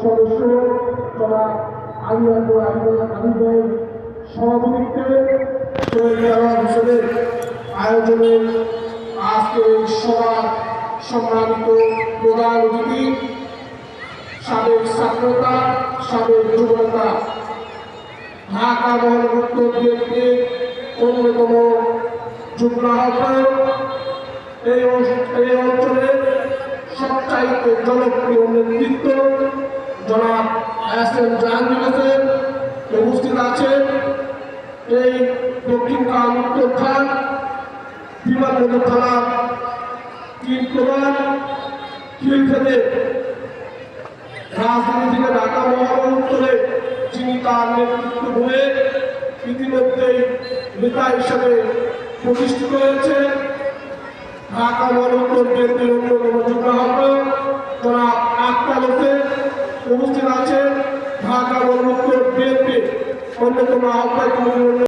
সদস্য যারা আলিয়াত আলিদের সভাপতিত্বে শহীদ মেলা হিসেবে আয়োজনের আজকের এই সভার সম্মানিত প্রধান অতিথি, সাবেক ছাত্রতা, সাবেক যুবতা ঢাকা মহানগর বিএনপির অন্যতম যুগ্ম আহ্বায়ক, এই অঞ্চলের সবচাইতে জনপ্রিয় নেতৃত্ব জনাব এস এম জাহাঙ্গীর হোসেন উপস্থিত আছেন। এই দক্ষিণ উত্তর খান বিমানবন্দর থানার তিন প্রধান খিলফেদে রাজধানী থেকে ঢাকা মহানগর উত্তরে যিনি তার নেতৃত্ব গুণে ইতিমধ্যেই নেতা হিসেবে প্রতিষ্ঠিত হয়েছে ঢাকা মহানগর বিএনপির অন্যতম ঢাকা মহানগর বিএনপির অন্যতম আহ্বায়ক